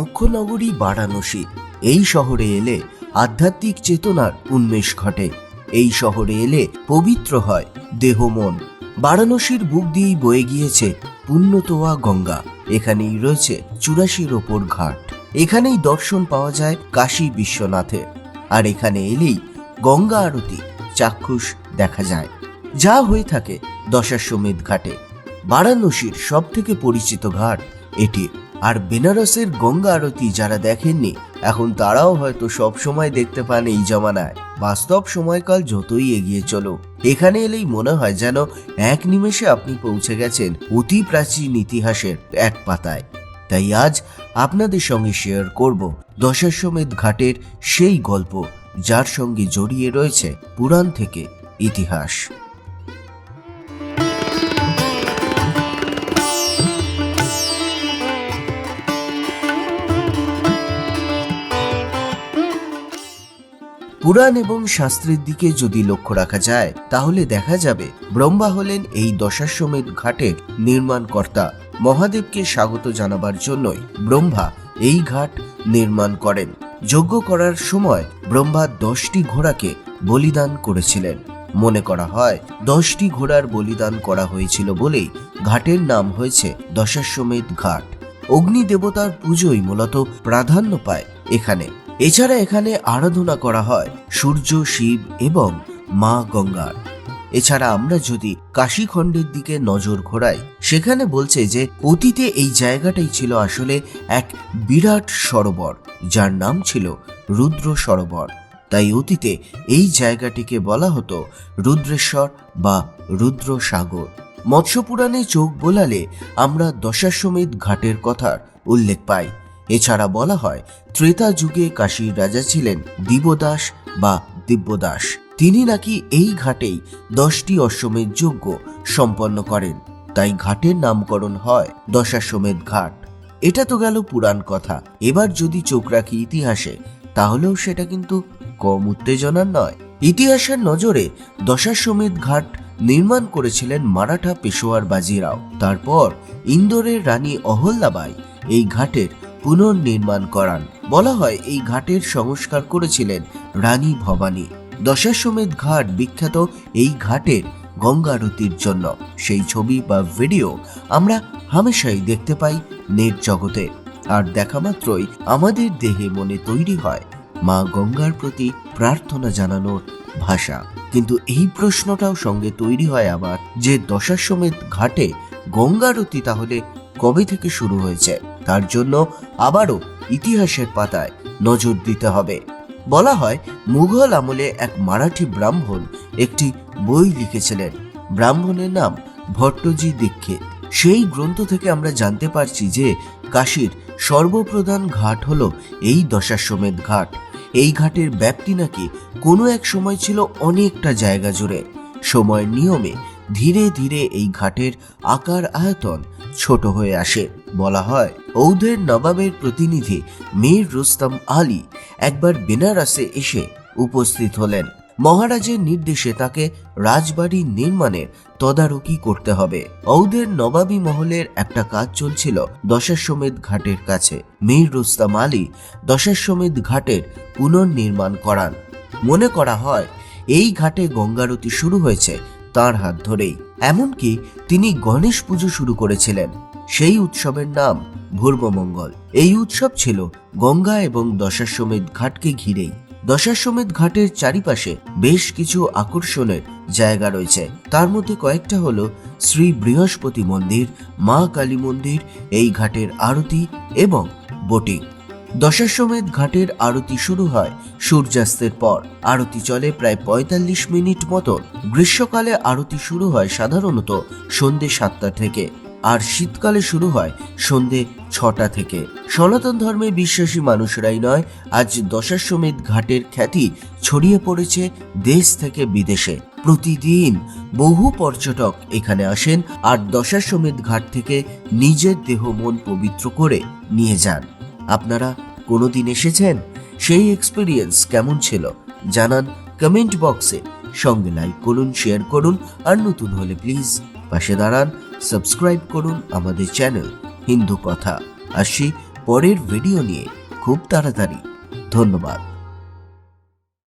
মুখ্য নগরী বারাণসী। এই শহরে এলে আধ্যাত্মিক চেতনার উন্মেষ ঘটে। এই শহরে এলে পবিত্র হয় দেহ মন। বারাণসীর বুক দিয়েই বয়ে গিয়েছে পুণ্যতোয়া গঙ্গা। এখানেই রয়েছে চুরাশির ওপর ঘাট। এখানেই দর্শন পাওয়া যায় কাশী বিশ্বনাথের আর এখানে এলেই গঙ্গা আরতি চাক্ষুষ দেখা যায়। যা হয়ে থাকে দশাশ্বমেধ ঘাটে। বারাণসীর সব থেকে পরিচিত ঘাট এটি। আর বেনারসের গঙ্গা আরতি যারা দেখেননি, এখন তারাও হয়তো সব সময় দেখতে পান এই জমানায়। বাস্তব সময়কাল যতই এগিয়ে চলো এখানে এলেই মনে হয় যেন এক নিমেষে আপনি পৌঁছে গেছেন অতি প্রাচীন ইতিহাসের এক পাতায়। তাই আজ আপনাদের সঙ্গে শেয়ার করব দশাশ্বমেধ ঘাটের সেই গল্প, যার সঙ্গে জড়িয়ে রয়েছে পুরাণ থেকে ইতিহাস। পুরাণ এবং শাস্ত্রের দিকে যদি লক্ষ্য রাখা যায়, তাহলে দেখা যাবে ব্রহ্মা হলেন এই দশাশ্বমেধ ঘাটের নির্মাণকর্তা। মহাদেবকে স্বাগত জানাবার জন্যই ব্রহ্মা এই ঘাট নির্মাণ করেন। যজ্ঞ করার সময় ব্রহ্মা দশটি ঘোড়াকে বলিদান করেছিলেন। মনে করা হয়, দশটি ঘোড়ার বলিদান করা হয়েছিল বলেই ঘাটের নাম হয়েছে দশাশ্বমেধ ঘাট। অগ্নি দেবতার পুজোই মূলত প্রাধান্য পায় এখানে। এছাড়া এখানে আরাধনা করা হয় সূর্য, শিব এবং মা গঙ্গার। এছাড়া আমরা যদি কাশীখণ্ডের দিকে নজর ঘোরাই, সেখানে বলছে যে অতীতে এই জায়গাটাই ছিল আসলে এক বিরাট সরোবর, যার নাম ছিল রুদ্র সরোবর। তাই অতীতে এই জায়গাটিকে বলা হতো রুদ্রেশ্বর বা রুদ্র সাগর মৎস্যপুরাণে চোখ বোলালে আমরা দশাশ্বমেধ ঘাটের কথার উল্লেখ পাই। এছাড়া বলা হয়, ত্রেতা যুগে কাশীর রাজা ছিলেন দিবদাস বা দিব্যদাস। তিনি নাকি এই ঘাটেই দশটি অশ্বমেধ যজ্ঞ সম্পন্ন করেন। তাই ঘাটের নামকরণ হয় দশাশ্বমেধ ঘাট। এটা তো গেল পুরাণ কথা। এবার যদি চোখ রাখি ইতিহাসে, তাহলেও সেটা কিন্তু কম উত্তেজনার নয়। ইতিহাসের নজরে দশাশ্বমেধ ঘাট নির্মাণ করেছিলেন মারাঠা পেশোয়ার বাজিরাও। তারপর ইন্দোরের রানী অহল্যাবাই এই ঘাটের পুনর্নির্মাণ করান। বলা হয়, এই ঘাটের সংস্কার করেছিলেন রানী ভবানী। দশাশ্বমেধ ঘাট বিখ্যাত এই ঘাটের গঙ্গা আরতির জন্য। সেই ছবি বা ভিডিও আমরা হামেশাই দেখতে পাই নেট জগতে। আর দেখা মাত্রই আমাদের দেহে মনে তৈরি হয় মা গঙ্গার প্রতি প্রার্থনা জানানোর ভাষা। কিন্তু এই প্রশ্নটাও সঙ্গে তৈরি হয় আবার যে দশাশ্বমেধ ঘাটে গঙ্গারতি তাহলে কবে থেকে শুরু হয়েছে? তার জন্য আবারও ইতিহাসের পাতায় নজর দিতে হবে। বলা হয়, মুঘল আমলে এক মারাঠি ব্রাহ্মণ একটি বই লিখেছিলেন। ব্রাহ্মণের নাম ভট্টজি দীক্ষিত। সেই গ্রন্থ থেকে আমরা জানতে পারছি যে কাশীর সর্বপ্রধান ঘাট হলো এই দশাশ্বমেধ ঘাট। এই ঘাটের ব্যাপ্তি নাকি কোনো এক সময় ছিল অনেকটা জায়গা জুড়ে। সময়ের নিয়মে ধীরে ধীরে এই ঘাটের আকার আয়তন ছোট হয়ে আসে। বলা হয় ঔধের নবাবের প্রতিনিধি মীর রুস্তম আলী একবার বেনারসে এসে উপস্থিত হলেন। মহারাজের নির্দেশে তাকে রাজবাড়ি নির্মাণের তদারকি করতে হবে। ঔধের নবাবী মহলের একটা কাজ চলছিল দশাশ্বমেধ ঘাটের কাছে। মীর রুস্তাম আলী দশাশ্বমেধ ঘাটের পুনর্নির্মাণ করান। মনে করা হয়, এই ঘাটে গঙ্গারতি শুরু হয়েছে তার হাত ধরেই। এমনকি তিনি গণেশ পুজো শুরু করেছিলেন। সেই উৎসবের নাম ভূর্বমঙ্গল এই উৎসব ছিল গঙ্গা এবং দশাশ্বমেধ ঘাটকে ঘিরেই। দশাশ্বমেধ ঘাটের চারিপাশে বেশ কিছু আকর্ষণের জায়গা রয়েছে। তার মধ্যে কয়েকটা হলো শ্রী বৃহস্পতি মন্দির, মা কালী মন্দির, এই ঘাটের আরতি এবং বোটিং। দশাশ্বমেধ ঘাটের আরতি শুরু হয় সূর্যাস্তের পর। আরতি চলে প্রায় পঁয়তাল্লিশ মিনিট মতো। গ্রীষ্মকালে আরতি শুরু হয় সাধারণত সন্ধে সাতটা থেকে। আর শীতকালে শুরু হয় সন্ধে ছটা থেকে। সনাতন ধর্মে বিশ্বাসী মানুষরাই নয়, আজ দশাশ্বমেধ ঘাটের খ্যাতি ছড়িয়ে পড়েছে দেশ থেকে বিদেশে। প্রতিদিন বহু পর্যটক এখানে আসেন আর দশাশ্বমেধ ঘাট থেকে নিজের দেহ মন পবিত্র করে নিয়ে যান। আপনারা কোনোদিন এসেছেন? সেই এক্সপিরিয়েন্স কেমন ছিল? জানান কমেন্ট বক্সে সঙ্গে লাইক করুন শেয়ার করুন, আর নতুন হলে প্লিজ পাশে দাঁড়ান সাবস্ক্রাইব করুন আমাদের চ্যানেল হিন্দু কথা। আসি পরের ভিডিও নিয়ে। খুব তাড়াতাড়ি। ধন্যবাদ।